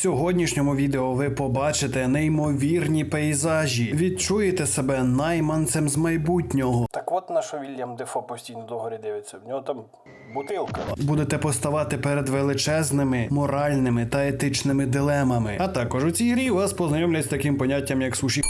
сьогоднішньому відео ви побачите неймовірні пейзажі, відчуєте себе найманцем з майбутнього. Так от на що Вільям Дефо постійно догорі дивиться. В нього там бутилка. Будете поставати перед величезними моральними та етичними дилемами. А також у цій грі вас познайомлять з таким поняттям, як суші.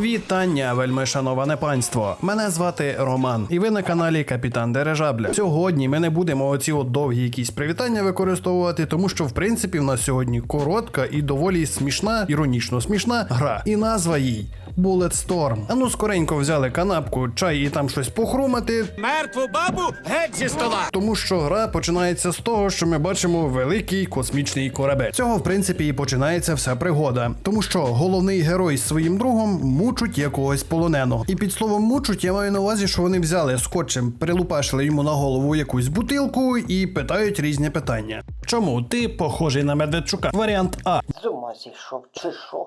Вітання, вельми шановане панство. Мене звати Роман, і ви на каналі Капітан Дережабля. Сьогодні ми не будемо оці от довгі якісь привітання використовувати, тому що в принципі в нас сьогодні коротка і доволі смішна, іронічно смішна гра. І назва їй Bulletstorm. А ну скоренько взяли канапку, чай і там щось похрумати. Мертву бабу геть зі стола! Тому що гра починається з того, що ми бачимо великий космічний корабель. Цього в принципі і починається вся пригода, тому що головний герой з своїм другом мучуть якогось полоненого. І під словом мучуть я маю на увазі, що вони взяли скотчем, прилупашили йому на голову якусь бутилку і питають різні питання. Чому ти похожий на Медведчука? Варіант А. З ума зійшов, чи що?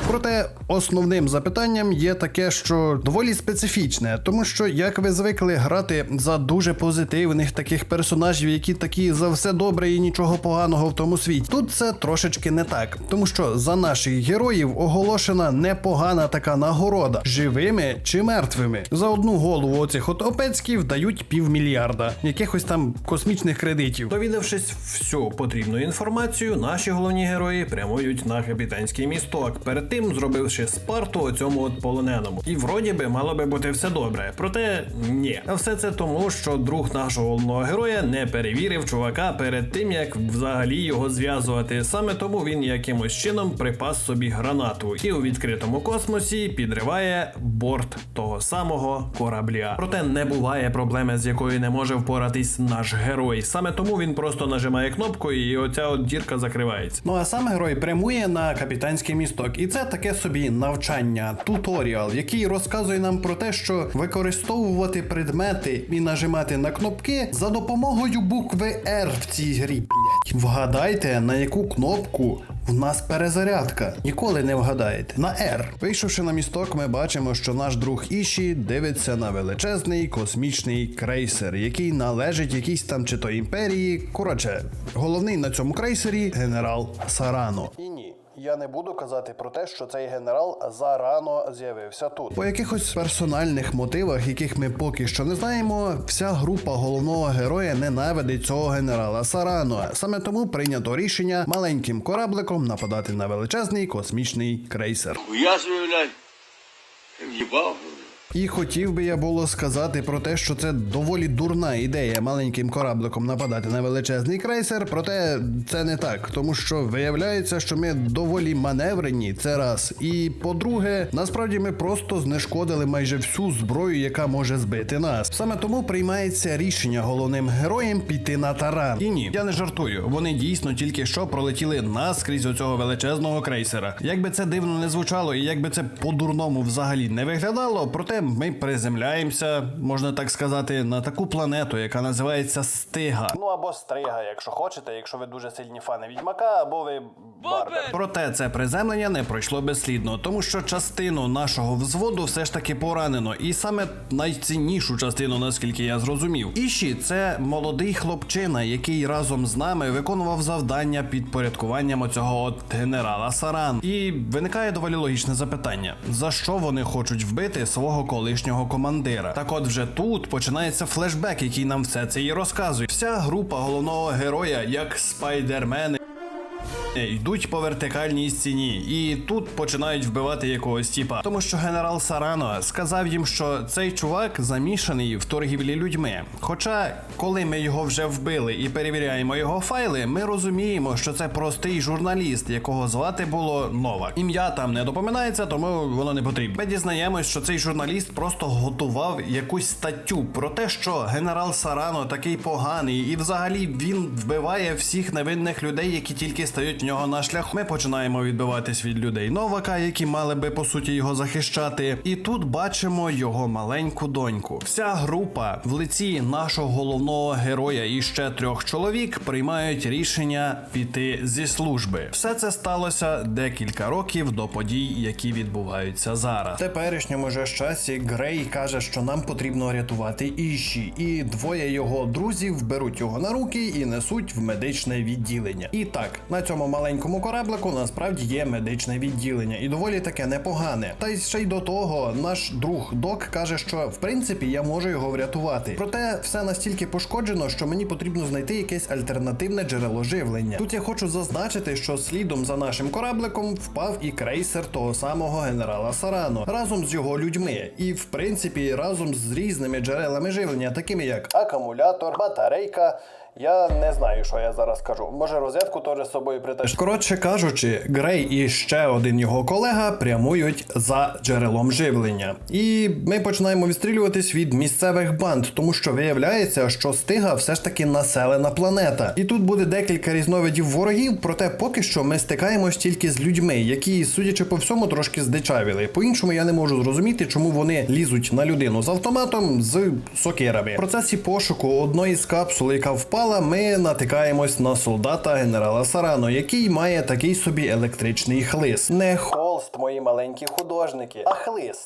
Проте основним запитанням є таке, що доволі специфічне, тому що як ви звикли грати за дуже позитивних таких персонажів, які такі за все добре і нічого поганого в тому світі. Тут це трошечки не так, тому що за наших героїв оголошена непогана така нагорода живими чи мертвими. За одну голову оцих от опецьків дають півмільярда, якихось там космічних кредитів. Довідавшись всю потрібну інформацію, наші головні герої прямують на капітанський місток. Перед тим зробивши спарту цьому от полоненому. І вроді би мало би бути все добре. Проте ні. А все це тому, що друг нашого головного героя не перевірив чувака перед тим, як взагалі його зв'язувати. Саме тому він якимось чином припас собі гранату і у відкритому космосі підриває борт того самого корабля. Проте не буває проблеми, з якою не може впоратись наш герой. Саме тому він просто нажимає кнопку, і оця от дірка закривається. Ну а сам герой прямує на капітанський місток, і це таке собі навчання, туторіал, який розказує нам про те, що використовувати предмети і нажимати на кнопки за допомогою букви R в цій грі. Блять, вгадайте на яку кнопку. В нас перезарядка. Ніколи не вгадаєте. На R. Вийшовши на місток, ми бачимо, що наш друг Іші дивиться на величезний космічний крейсер, який належить якійсь там чи то імперії. Коротше, головний на цьому крейсері генерал Сарано. І ні. Я не буду казати про те, що цей генерал зарано з'явився тут. По якихось персональних мотивах, яких ми поки що не знаємо, вся група головного героя ненавидить цього генерала Сарано. Саме тому прийнято рішення маленьким корабликом нападати на величезний космічний крейсер. Я заявляю. І хотів би я було сказати про те, що це доволі дурна ідея маленьким корабликом нападати на величезний крейсер, проте це не так, тому що виявляється, що ми доволі маневрені, це раз. І по-друге, насправді ми просто знешкодили майже всю зброю, яка може збити нас. Саме тому приймається рішення головним героєм піти на таран. І ні, я не жартую. Вони дійсно тільки що пролетіли наскрізь оцього величезного крейсера. Як би це дивно не звучало, і як би це по-дурному взагалі не виглядало, проте ми приземляємося, можна так сказати, на таку планету, яка називається Стига. Ну або стрига, якщо хочете, якщо ви дуже сильні фани відьмака, або ви барбер. Проте це приземлення не пройшло безслідно, тому що частину нашого взводу все ж таки поранено, і саме найціннішу частину, наскільки я зрозумів. Іші це молодий хлопчина, який разом з нами виконував завдання під порядкуванням оцього от генерала Саран. І виникає доволі логічне запитання: за що вони хочуть вбити свого колишнього командира? Так от вже тут починається флешбек, який нам все це і розказує. Вся група головного героя, як спайдермени. Йдуть по вертикальній стіні, і тут починають вбивати якогось тіпа. Тому що генерал Сарано сказав їм, що цей чувак замішаний в торгівлі людьми. Хоча, коли ми його вже вбили і перевіряємо його файли, ми розуміємо, що це простий журналіст, якого звати було Новак. Ім'я там не допоминається, тому воно не потрібно. Ми дізнаємось, що цей журналіст просто готував якусь статтю про те, що генерал Сарано такий поганий, і взагалі він вбиває всіх невинних людей, які тільки стають в нього на шляху. Ми починаємо відбиватись від людей Новака, які мали би по суті його захищати. І тут бачимо його маленьку доньку. Вся група в лиці нашого головного героя і ще трьох чоловік приймають рішення піти зі служби. Все це сталося декілька років до подій, які відбуваються зараз. В теперішньому же часі Грей каже, що нам потрібно рятувати Іші, і двоє його друзів беруть його на руки і несуть в медичне відділення. І так, на цьому маленькому кораблику насправді є медичне відділення, і доволі таке непогане. Та й ще й до того, наш друг Док каже, що в принципі я можу його врятувати. Проте все настільки пошкоджено, що мені потрібно знайти якесь альтернативне джерело живлення. Тут я хочу зазначити, що слідом за нашим корабликом впав і крейсер того самого генерала Сарано разом з його людьми, і в принципі разом з різними джерелами живлення, такими як акумулятор, батарейка. Я не знаю, що я зараз кажу. Може, розетку теж з собою притащити. Коротше кажучи, Грей і ще один його колега прямують за джерелом живлення. І ми починаємо відстрілюватись від місцевих банд, тому що виявляється, що стига все ж таки населена планета. І тут буде декілька різновидів ворогів, проте поки що ми стикаємось тільки з людьми, які, судячи по всьому, трошки здичавіли. По-іншому я не можу зрозуміти, чому вони лізуть на людину з автоматом з сокирами. В процесі пошуку одної з капсул, яка впала, ми натикаємось на солдата генерала Сарано, який має такий собі електричний хлис. Не холст, мої маленькі художники, а хлис.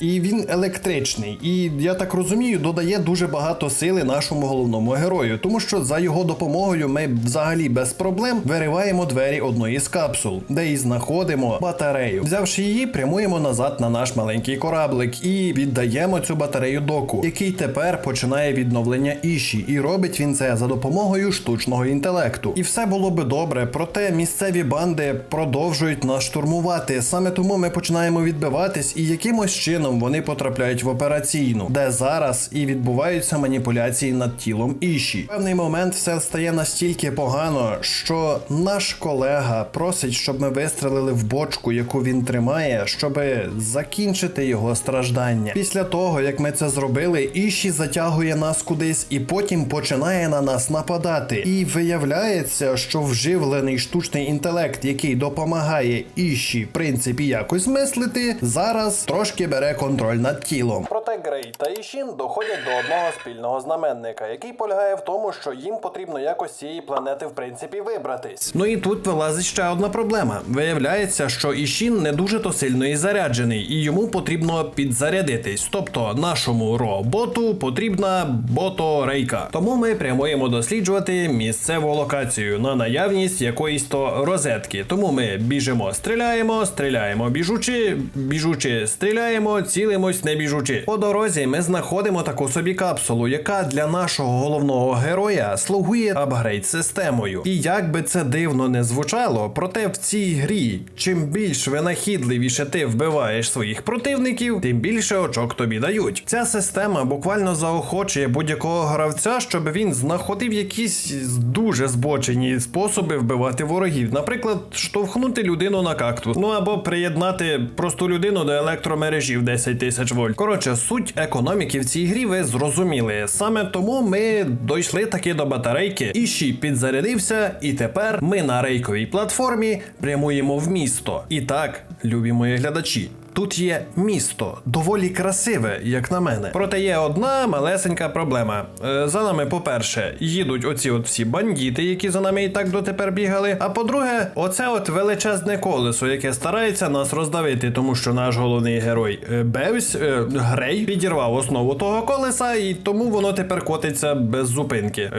І він електричний, і я так розумію, додає дуже багато сили нашому головному герою, тому що за його допомогою ми взагалі без проблем вириваємо двері одної з капсул, де і знаходимо батарею. Взявши її, прямуємо назад на наш маленький кораблик і віддаємо цю батарею доку, який тепер починає відновлення іші, і робить він це за допомогою штучного інтелекту. І все було би добре, проте місцеві банди продовжують нас штурмувати. Саме тому ми починаємо відбиватись, і якимось чином вони потрапляють в операційну, де зараз і відбуваються маніпуляції над тілом іші. Певний момент все стає настільки погано, що наш колега просить, щоб ми вистрелили в бочку, яку він тримає, щоб закінчити його страждання. Після того, як ми це зробили, іші затягує нас кудись і потім починає на нас нападати. І виявляється, що вживлений штучний інтелект, який допомагає іші, в принципі, якось мислити, зараз трошки бере контроль над тілом. Проте Грей та Ішін доходять до одного спільного знаменника, який полягає в тому, що їм потрібно якось цієї планети в принципі вибратись. Ну і тут вилазить ще одна проблема. Виявляється, що Ішін не дуже то сильно і заряджений, і йому потрібно підзарядитись. Тобто нашому роботу потрібна боторейка. Тому ми прямуємо досліджувати місцеву локацію на наявність якоїсь то розетки. Тому ми біжимо, стріляємо, стріляємо, біжучи, біжучи, стріляємо, цілимось не біжучи. По дорозі ми знаходимо таку собі капсулу, яка для нашого головного героя слугує апгрейд системою. І як би це дивно не звучало, проте в цій грі, чим більш винахідливіше ти вбиваєш своїх противників, тим більше очок тобі дають. Ця система буквально заохочує будь-якого гравця, щоб він знаходив якісь дуже збочені способи вбивати ворогів. Наприклад, штовхнути людину на кактус, ну або приєднати просту людину до електромережі в 10 тисяч вольт. Коротше, суть економіки в цій грі ви зрозуміли. Саме тому ми дійшли таки до батарейки. Іші підзарядився, і тепер ми на рейковій платформі прямуємо в місто. І так, любі мої глядачі. Тут є місто, доволі красиве, як на мене. Проте є одна малесенька проблема. Е, за нами, по-перше, їдуть оці от всі бандіти, які за нами і так дотепер бігали. А по-друге, оце от величезне колесо, яке старається нас роздавити, тому що наш головний герой е, Бевсь е, Грей підірвав основу того колеса, і тому воно тепер котиться без зупинки.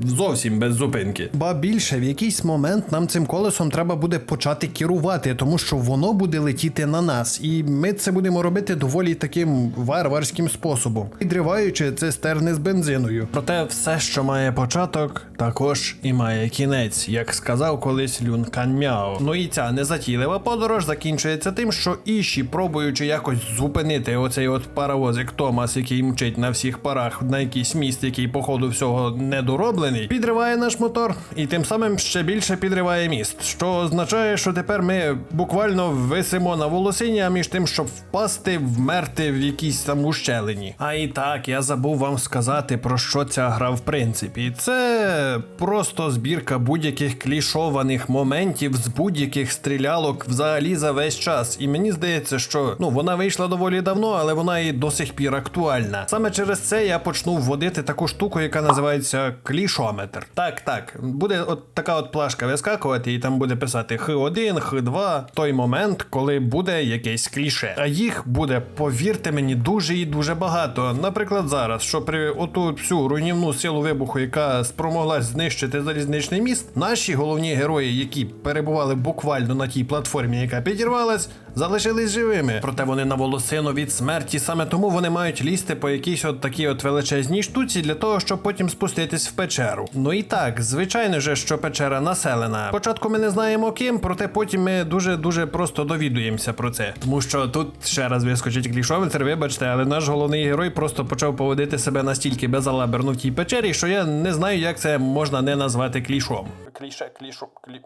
Зовсім без зупинки. Ба більше в якийсь момент нам цим колесом треба буде почати керувати, тому що воно буде летіти на нас, і ми це будемо робити доволі таким варварським способом, підриваючи цистерни з бензиною. Проте все, що має початок, також і має кінець, як сказав колись Люн Канмяо. Ну і ця незатійлива подорож закінчується тим, що Іші, пробуючи якось зупинити оцей от паровозик Томас, який мчить на всіх парах на якийсь міст, який по ходу всього недороблений, підриває наш мотор і тим самим ще більше підриває міст, що означає, що тепер ми буквально висимо на волосині, а між ніж тим, щоб впасти, вмерти в якійсь там ущелині. А і так, я забув вам сказати, про що ця гра в принципі. Це просто збірка будь-яких клішованих моментів з будь-яких стрілялок взагалі за весь час. І мені здається, що ну вона вийшла доволі давно, але вона і до сих пір актуальна. Саме через це я почну вводити таку штуку, яка називається клішометр. Так, так, буде от така от плашка вискакувати, і там буде писати Х1, Х2, той момент, коли буде якесь кліше. А їх буде, повірте мені, дуже і дуже багато. Наприклад, зараз, що при оту всю руйнівну силу вибуху, яка спромоглась знищити залізничний міст, наші головні герої, які перебували буквально на тій платформі, яка підірвалась, залишились живими. Проте вони на волосину від смерті, саме тому вони мають лізти по якійсь от такій от величезній штуці для того, щоб потім спуститись в печеру. Ну і так, звичайно же, що печера населена. Спочатку ми не знаємо ким, проте потім ми дуже дуже просто довідуємося про це. Тому що тут ще раз вискочить клішометр, вибачте, але наш головний герой просто почав поводити себе настільки безалаберно в тій печері, що я не знаю, як це можна не назвати клішом. Кліше, клішу, клі...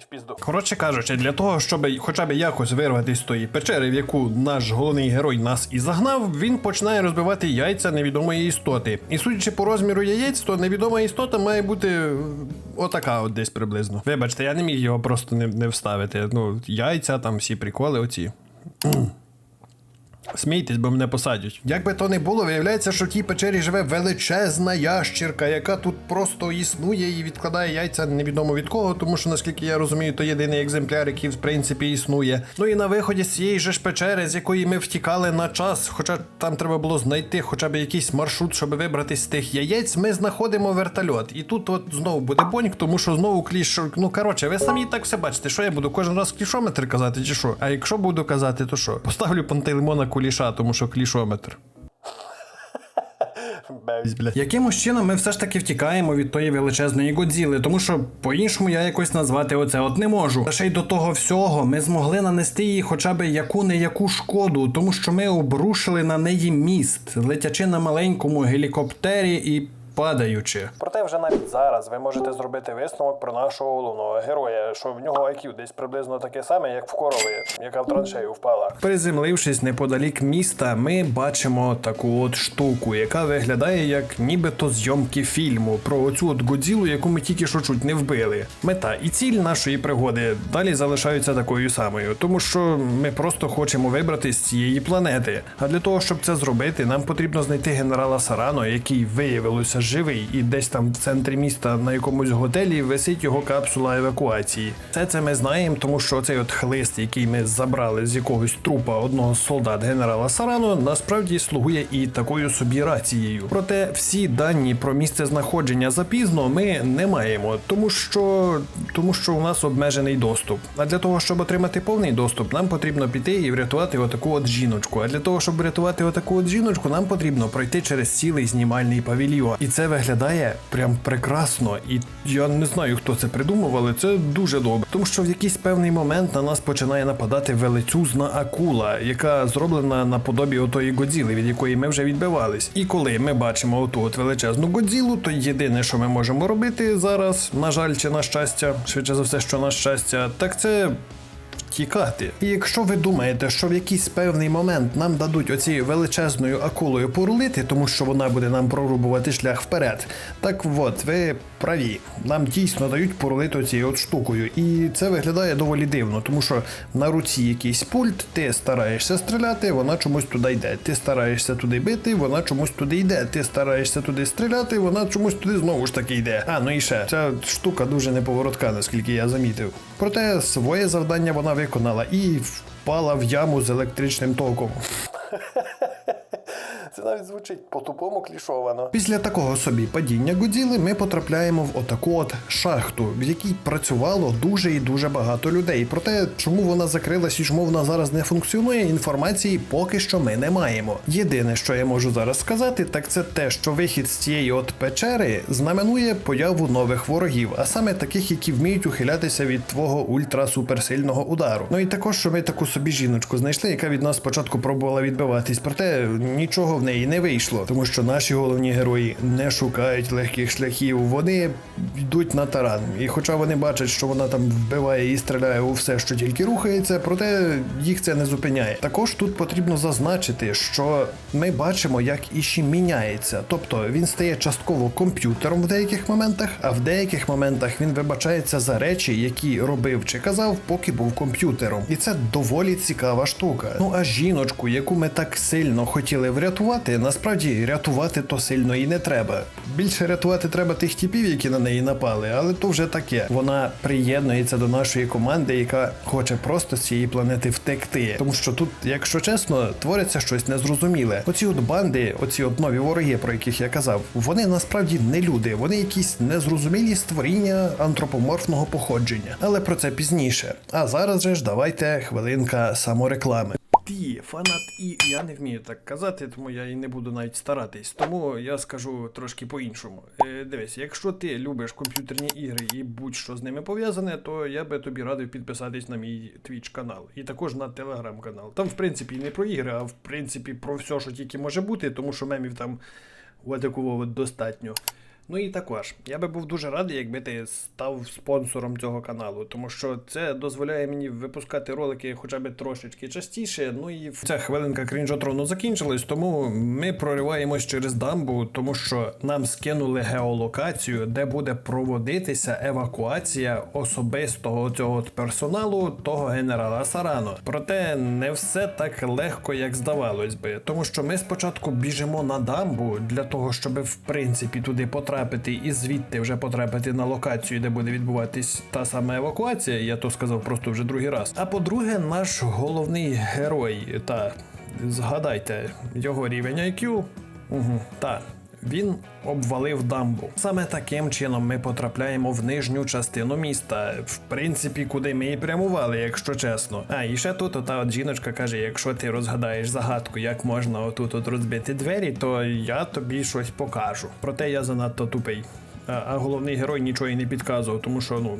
В пізду. Коротше кажучи, для того, щоб хоча б якось вирватися з тої печери, в яку наш головний герой нас і загнав, він починає розбивати яйця невідомої істоти. І судячи по розміру яєць, то невідома істота має бути отака от десь приблизно. Вибачте, я не міг його просто не, не вставити. Ну, яйця, там всі приколи оці. Смійтесь, бо мене посадять. Як би то не було, виявляється, що в тій печері живе величезна ящірка, яка тут просто існує і відкладає яйця невідомо від кого, тому що, наскільки я розумію, то єдиний екземпляр, який в принципі існує. Ну і на виході з цієї ж печери, з якої ми втікали на час, хоча там треба було знайти хоча б якийсь маршрут, щоб вибратись з тих яєць, ми знаходимо вертольот. І тут от знову буде боньк, тому що знову кліш. Ну коротше, ви самі так все бачите, що я буду кожен раз клішометр казати, чи що? А якщо буду казати, то що? Поставлю пантелеймона куліша, тому що клішометр. Якимось чином ми все ж таки втікаємо від тої величезної Годзіли, тому що по-іншому я якось назвати оце от не можу. Та ще й до того всього ми змогли нанести їй хоча б яку-не яку шкоду, тому що ми обрушили на неї міст, летячи на маленькому гелікоптері і. Падаючи. Проте вже навіть зараз ви можете зробити висновок про нашого головного героя, що в нього IQ десь приблизно таке саме, як в корови, яка в траншею впала. Приземлившись неподалік міста, ми бачимо таку от штуку, яка виглядає як нібито зйомки фільму про оцю от Годзілу, яку ми тільки що чуть не вбили. Мета і ціль нашої пригоди далі залишаються такою самою, тому що ми просто хочемо вибрати з цієї планети. А для того, щоб це зробити, нам потрібно знайти генерала Сарано, який виявилося живий, і десь там в центрі міста на якомусь готелі висить його капсула евакуації. Все це ми знаємо, тому що цей от хлист, який ми забрали з якогось трупа одного з солдат генерала Сарано, насправді слугує і такою собі рацією. Проте всі дані про місце знаходження запізно ми не маємо, тому що тому що у нас обмежений доступ. А для того, щоб отримати повний доступ, нам потрібно піти і врятувати отаку от жіночку. А для того, щоб врятувати отаку от жіночку, нам потрібно пройти через цілий знімальний павільйон. І це виглядає прям прекрасно. І я не знаю, хто це придумав, але це дуже добре. Тому що в якийсь певний момент на нас починає нападати величезна акула, яка зроблена наподобі отої Годзіли, від якої ми вже відбивались. І коли ми бачимо оту от величезну Годзілу, то єдине, що ми можемо робити зараз, на жаль, чи на щастя, швидше за все, що на щастя, так це тікати. І якщо ви думаєте, що в якийсь певний момент нам дадуть оцією величезною акулою порулити, тому що вона буде нам прорубувати шлях вперед, так от ви праві. Нам дійсно дають порулити оцією от штукою. І це виглядає доволі дивно, тому що на руці якийсь пульт, ти стараєшся стріляти, вона чомусь туди йде. Ти стараєшся туди бити, вона чомусь туди йде. Ти стараєшся туди стріляти, вона чомусь туди знову ж таки йде. А, ну і ще ця штука дуже неповоротка, наскільки я замітив. Проте своє завдання вона виконала і впала в яму з електричним током. Це навіть звучить по-тупому клішовано. Після такого собі падіння Годзіли ми потрапляємо в отаку от шахту, в якій працювало дуже і дуже багато людей. Проте, чому вона закрилась і чому вона зараз не функціонує, інформації поки що ми не маємо. Єдине, що я можу зараз сказати, так це те, що вихід з цієї от печери знаменує появу нових ворогів, а саме таких, які вміють ухилятися від твого ультра-суперсильного удару. Ну і також, що ми таку собі жіночку знайшли, яка від нас спочатку пробувала відбиватись, проте нічого в неї не вийшло, тому що наші головні герої не шукають легких шляхів. Вони йдуть на таран. І хоча вони бачать, що вона там вбиває і стріляє у все, що тільки рухається, проте їх це не зупиняє. Також тут потрібно зазначити, що ми бачимо, як Іші міняється. Тобто він стає частково комп'ютером в деяких моментах, а в деяких моментах він вибачається за речі, які робив чи казав, поки був комп'ютером. І це доволі цікава штука. Ну а жіночку, яку ми так сильно хотіли врятувати, насправді рятувати то сильно і не треба. Більше рятувати треба тих типів, які на неї напали, але то вже таке. Вона приєднується до нашої команди, яка хоче просто з цієї планети втекти. Тому що тут, якщо чесно, твориться щось незрозуміле. Оці от банди, оці от нові вороги, про яких я казав, вони насправді не люди, вони якісь незрозумілі створіння антропоморфного походження. Але про це пізніше. А зараз же ж давайте хвилинка самореклами. Ти фанат і я не вмію так казати, тому я і не буду навіть старатись. Тому я скажу трошки по-іншому. Е, дивись, якщо ти любиш комп'ютерні ігри і будь-що з ними пов'язане, то я би тобі радив підписатись на мій Twitch канал і також на телеграм канал. Там, в принципі, не про ігри, а в принципі про все, що тільки може бути, тому що мемів там такого достатньо. Ну і також, я би був дуже радий, якби ти став спонсором цього каналу, тому що це дозволяє мені випускати ролики хоча б трошечки частіше. Ну і ця хвилинка крінжотрону закінчилась, тому ми прориваємось через дамбу, тому що нам скинули геолокацію, де буде проводитися евакуація особистого цього персоналу того генерала Сарано. Проте не все так легко, як здавалось би, тому що ми спочатку біжимо на дамбу для того, щоб в принципі туди потрапити і звідти вже потрапити на локацію, де буде відбуватись та сама евакуація. Я то сказав просто вже другий раз. А по-друге, наш головний герой, та згадайте його рівень IQ. Угу, та. Він обвалив дамбу. Саме таким чином ми потрапляємо в нижню частину міста, в принципі, куди ми і прямували, якщо чесно. А і ще тут ота от жіночка каже: якщо ти розгадаєш загадку, як можна отут от розбити двері, то я тобі щось покажу. Проте я занадто тупий. А, а головний герой нічого і не підказував, тому що ну.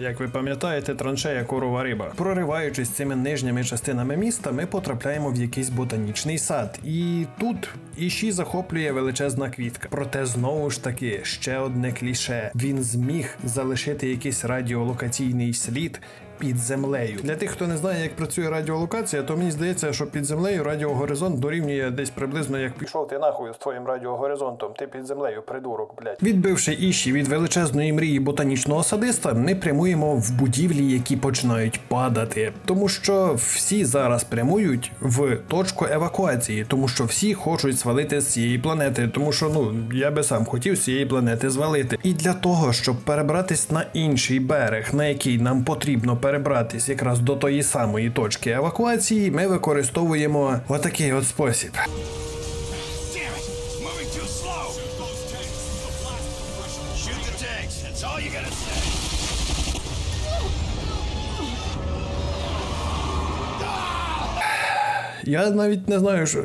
Як ви пам'ятаєте, траншея корова риба. Прориваючись цими нижніми частинами міста, ми потрапляємо в якийсь ботанічний сад. І тут Іші захоплює величезна квітка. Проте знову ж таки ще одне кліше: він зміг залишити якийсь радіолокаційний слід. Під землею для тих, хто не знає, як працює радіолокація, то мені здається, що під землею радіогоризонт дорівнює десь приблизно як пішов ти нахуй з твоїм радіогоризонтом. Ти під землею, придурок, блядь. Відбивши іші від величезної мрії ботанічного садиста, ми прямуємо в будівлі, які починають падати, тому що всі зараз прямують в точку евакуації, тому що всі хочуть свалити з цієї планети, тому що ну я би сам хотів з цієї планети звалити. І для того, щоб перебратись на інший берег, на який нам потрібно перебратись якраз до тої самої точки евакуації, ми використовуємо отакий от спосіб. Я навіть не знаю, що.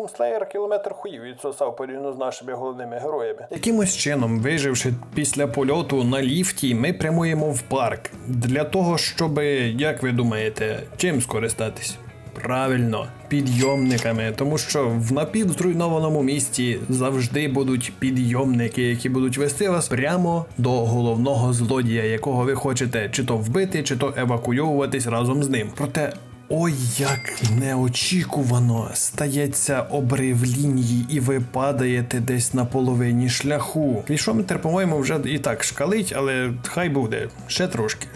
Думслеєр кілометр хуїв відсосав порівняно з нашими головними героями. Якимось чином, виживши після польоту на ліфті, ми прямуємо в парк для того, щоб, як ви думаєте, чим скористатись? Правильно, підйомниками, тому що в напівзруйнованому місті завжди будуть підйомники, які будуть вести вас прямо до головного злодія, якого ви хочете чи то вбити, чи то евакуйовуватись разом з ним. Проте Ой, як неочікувано стається обрив лінії, і ви падаєте десь на половині шляху. Клішометр, по-моєму, вже і так шкалить, але хай буде ще трошки.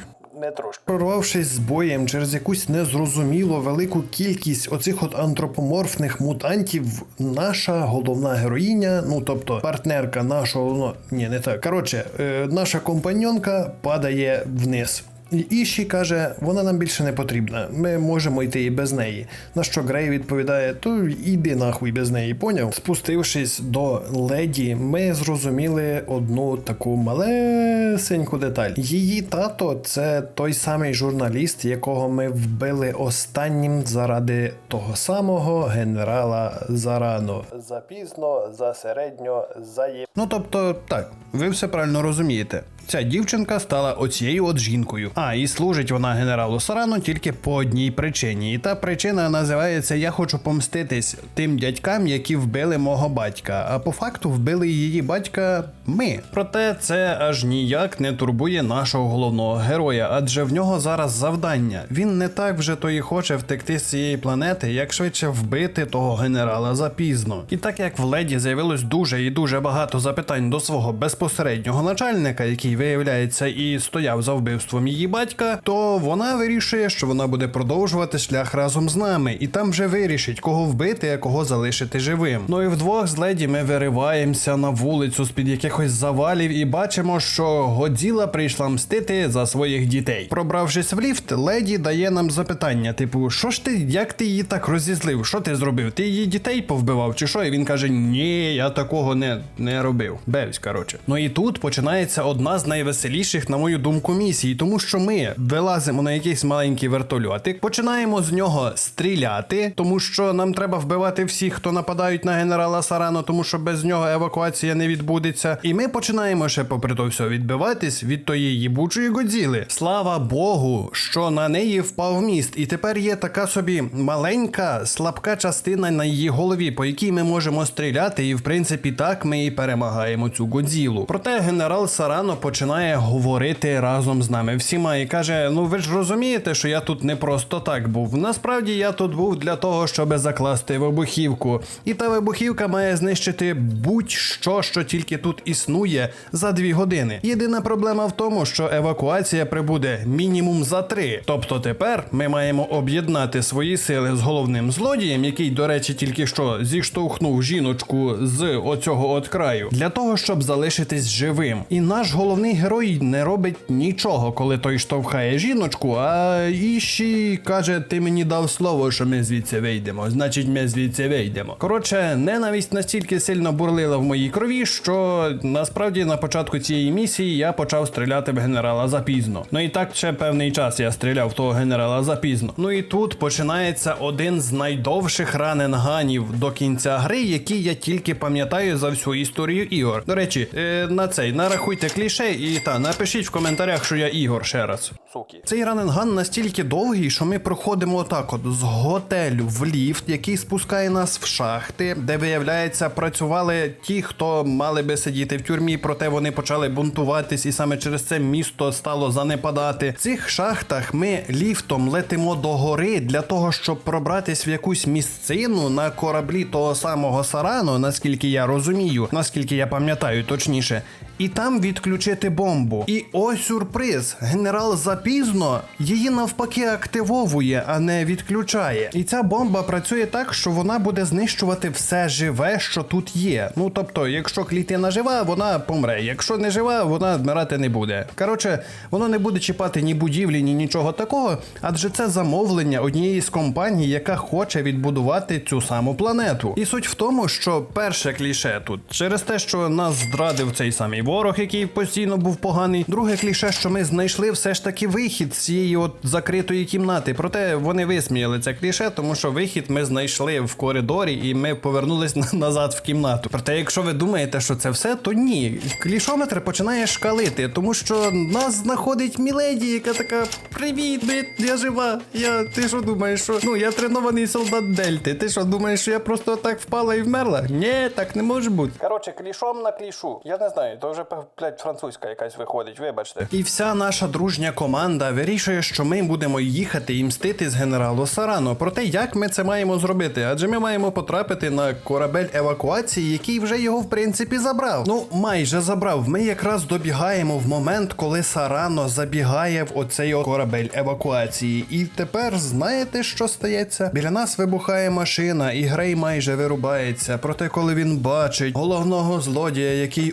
Не трошки. Прорвавшись з боєм через якусь незрозуміло велику кількість оцих от антропоморфних мутантів, наша головна героїня, ну тобто партнерка нашого, ну ні, не так. Коротше, е, наша компаньонка падає вниз. Іші каже, вона нам більше не потрібна. Ми можемо йти і без неї. На що Грей відповідає: то йди нахуй без неї, поняв? Спустившись до леді, ми зрозуміли одну таку малесеньку деталь. Її тато це той самий журналіст, якого ми вбили останнім заради того самого генерала Зарано. Запізно, засередньо, заєм. Ну тобто, так, ви все правильно розумієте. Ця дівчинка стала оцією от жінкою. А і служить вона генералу Сарану тільки по одній причині. І та причина називається Я хочу помститись тим дядькам, які вбили мого батька. А по факту вбили її батька ми. Проте це аж ніяк не турбує нашого головного героя, адже в нього зараз завдання. Він не так вже то і хоче втекти з цієї планети, як швидше вбити того генерала запізно. І так як в леді з'явилось дуже і дуже багато запитань до свого безпосереднього начальника, який виявляється і стояв за вбивством її батька, то вона вирішує, що вона буде продовжувати шлях разом з нами, і там вже вирішить, кого вбити, а кого залишити живим. Ну і вдвох з леді ми вириваємося на вулицю з під якихось завалів і бачимо, що Годзіла прийшла мстити за своїх дітей. Пробравшись в ліфт, леді дає нам запитання: типу, що ж ти, як ти її так розізлив? Що ти зробив? Ти її дітей повбивав чи що? І він каже: Ні, я такого не, не робив. Бевсь, коротше. Ну і тут починається одна з найвеселіших, на мою думку, місій, тому що ми вилазимо на якийсь маленький вертольотик, починаємо з нього стріляти, тому що нам треба вбивати всіх, хто нападають на генерала Сарано, тому що без нього евакуація не відбудеться. І ми починаємо ще, попри то все, відбиватись від тої їбучої Годзіли. Слава Богу, що на неї впав міст, і тепер є така собі маленька, слабка частина на її голові, по якій ми можемо стріляти, і в принципі так ми і перемагаємо цю Годзілу. Проте генерал Сарано починає говорити разом з нами всіма і каже: Ну ви ж розумієте, що я тут не просто так був. Насправді я тут був для того, щоб закласти вибухівку. І та вибухівка має знищити будь-що, що тільки тут існує за дві години. Єдина проблема в тому, що евакуація прибуде мінімум за три. Тобто тепер ми маємо об'єднати свої сили з головним злодієм, який, до речі, тільки що зіштовхнув жіночку з оцього от краю, для того, щоб залишитись живим. І наш головний герой не робить нічого, коли той штовхає жіночку, а Іші каже: Ти мені дав слово, що ми звідси вийдемо. Значить, ми звідси вийдемо. Коротше, ненависть настільки сильно бурлила в моїй крові, що насправді на початку цієї місії я почав стріляти в генерала запізно. Ну і так ще певний час я стріляв того генерала запізно. Ну і тут починається один з найдовших раненганів до кінця гри, який я тільки пам'ятаю за всю історію ігор. До речі, е, на цей нарахуйте кліше і та напишіть в коментарях, що я Ігор ще раз. Суки. Цей раненган настільки довгий, що ми проходимо отак от з готелю в ліфт, який спускає нас в шахти, де виявляється, працювали ті, хто мали би сидіти в тюрмі, проте вони почали бунтуватись, і саме через це місто стало занепадати. В цих шахтах ми ліфтом летимо до гори для того, щоб пробратись в якусь місцину на кораблі того самого Сарану, наскільки я розумію, наскільки я пам'ятаю точніше. І там відключити бомбу. І ось сюрприз: генерал запізно її навпаки активовує, а не відключає. І ця бомба працює так, що вона буде знищувати все живе, що тут є. Ну тобто, якщо клітина жива, вона помре. Якщо не жива, вона вмирати не буде. Коротше, воно не буде чіпати ні будівлі, ні нічого такого, адже це замовлення однієї з компаній, яка хоче відбудувати цю саму планету. І суть в тому, що перше кліше тут через те, що нас зрадив цей самий ворог, який постійно був поганий. Друге кліше, що ми знайшли все ж таки вихід з цієї от закритої кімнати. Проте вони висміяли це кліше, тому що вихід ми знайшли в коридорі, і ми повернулись назад в кімнату. Проте, якщо ви думаєте, що це все, то ні. Клішометр починає шкалити, тому що нас знаходить Міледі, яка така: Привіт, бит, я жива. Я ти що думаєш, що ну я тренований солдат Дельти. Ти що думаєш, що я просто так впала і вмерла? Ні, так не може бути. Коротше, клішом на клішу. Я не знаю, то вже блядь, французька якась виходить, вибачте. І вся наша дружня команда вирішує, що ми будемо їхати і мстити з генералу Сарано. Проте як ми це маємо зробити? Адже ми маємо потрапити на корабель евакуації, який вже його в принципі забрав. Ну майже забрав. Ми якраз добігаємо в момент, коли Сарано забігає в оцей корабель евакуації. І тепер знаєте, що стається? Біля нас вибухає машина, і Грей майже вирубається. Проте, коли він бачить головного злодія, який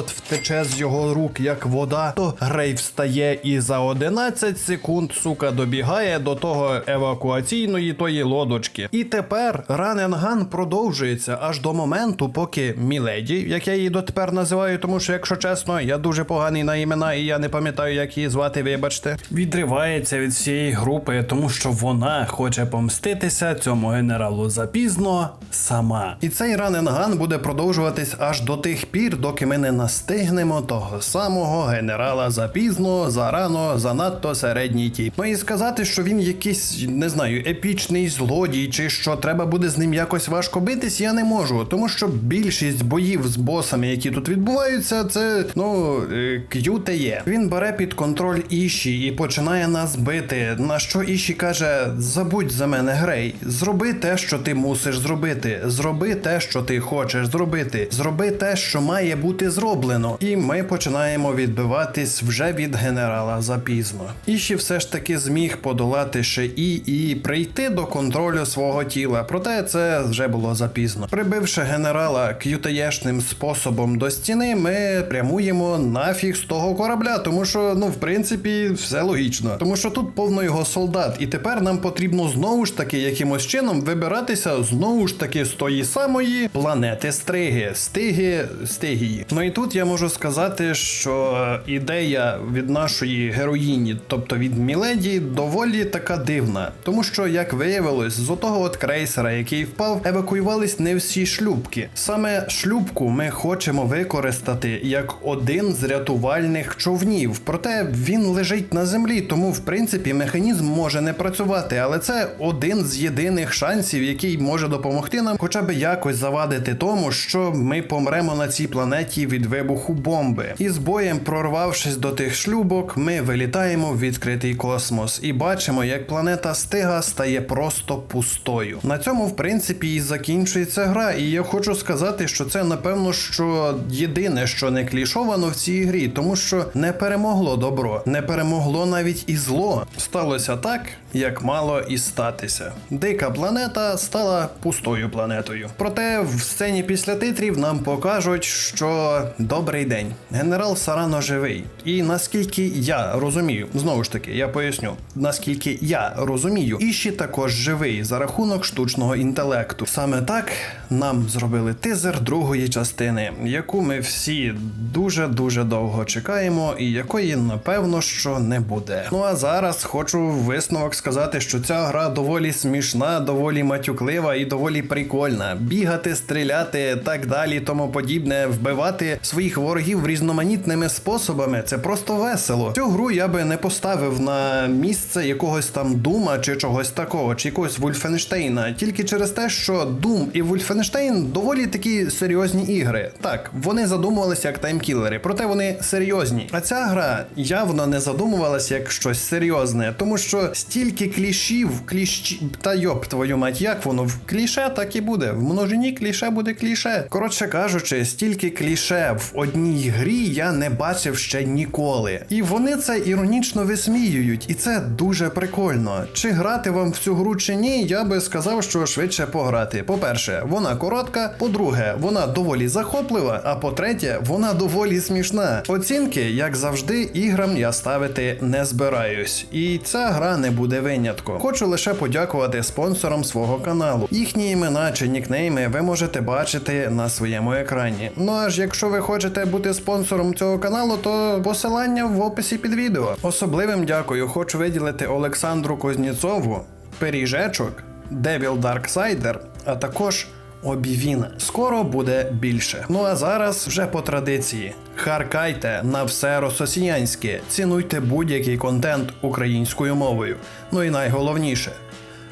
от-от втече з його рук як вода, то Грей встає і за 11 секунд, сука, добігає до того евакуаційної тої лодочки. І тепер раненган продовжується аж до моменту, поки Міледі, як я її дотепер називаю, тому що, якщо чесно, я дуже поганий на імена, і я не пам'ятаю, як її звати, вибачте, відривається від всієї групи, тому що вона хоче помститися цьому генералу запізно сама. І цей раненган буде продовжуватись аж до тих пір, доки ми не настигнемо того самого генерала запізно, зарано, занадто середній тіп. Ну і сказати, що він якийсь, не знаю, епічний злодій, чи що треба буде з ним якось важко битись, я не можу, тому що більшість боїв з босами, які тут відбуваються, це ну е, QTE. Він бере під контроль Іші і починає нас бити. На що Іші каже: Забудь за мене, Грей, зроби те, що ти мусиш зробити. Зроби те, що ти хочеш зробити. Зроби те, що має бути зроблено. І ми починаємо відбиватись вже від генерала запізно. Іші все ж таки зміг подолати ще і прийти до контролю свого тіла. Проте це вже було запізно. Прибивши генерала к'ютаєшним способом до стіни, ми прямуємо нафіг з того корабля, тому що ну в принципі все логічно. Тому що тут повно його солдат, і тепер нам потрібно знову ж таки якимось чином вибиратися знову ж таки з тої самої планети Стриги, Стиги, Стигії. Ну і тут я можу сказати, що ідея від нашої героїні, тобто від Міледі, доволі така дивна, тому що, як виявилось, з отого от крейсера, який впав, евакуювались не всі шлюбки. Саме шлюбку ми хочемо використати як один з рятувальних човнів. Проте він лежить на землі, тому в принципі механізм може не працювати, але це один з єдиних шансів, який може допомогти нам, хоча б якось завадити тому, що ми помремо на цій планеті від вибуху бомби. І з боєм, прорвавшись до тих шлюбок, ми вилітаємо в відкритий космос і бачимо, як планета Стига стає просто пустою. На цьому, в принципі, і закінчується гра. І я хочу сказати, що це напевно що єдине, що не клішовано в цій грі, тому що не перемогло добро, не перемогло навіть і зло. Сталося так, як мало і статися. Дика планета стала пустою планетою. Проте в сцені після титрів нам покажуть, що добрий день, генерал Сарано живий. І наскільки я розумію, знову ж таки, я поясню, наскільки я розумію, Іші також живий за рахунок штучного інтелекту. Саме так нам зробили тизер другої частини, яку ми всі дуже дуже довго чекаємо, і якої напевно що не буде. Ну а зараз хочу висновок сказати, що ця гра доволі смішна, доволі матюклива і доволі прикольна. Бігати, стріляти, так далі, тому подібне, вбивати своїх ворогів різноманітними способами. Це просто весело. Цю гру я би не поставив на місце якогось там Дума чи чогось такого, чи якогось Вульфенштейна, тільки через те, що Doom і Вульфенштейн доволі такі серйозні ігри. Так, вони задумувалися як таймкілери, проте вони серйозні. А ця гра явно не задумувалася як щось серйозне, тому що стільки клішів, кліщ та йоп твою мать, як воно в кліше, так і буде. В множині кліше буде кліше. Коротше кажучи, стільки кліше в одній грі я не бачив ще ніколи. І вони це іронічно висміюють, і це дуже прикольно. Чи грати вам в цю гру чи ні, я би сказав, що швидше пограти. По-перше, вона коротка. По-друге, вона доволі захоплива. А по-третє, вона доволі смішна. Оцінки, як завжди, іграм я ставити не збираюсь. І ця гра не буде винятком. Хочу лише подякувати спонсорам свого каналу. Їхні імена чи нікнейми ви можете бачити на своєму екрані. Ну аж якщо ви хочете бути спонсором цього каналу, то посилання в описі під відео. Особливим дякую хочу виділити Олександру Козніцову, Пиріжечок, Devil Darksider, а також Обівіна. Скоро буде більше. Ну а зараз вже по традиції. Харкайте на все рососіянське, цінуйте будь-який контент українською мовою. Ну і найголовніше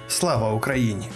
слава Україні!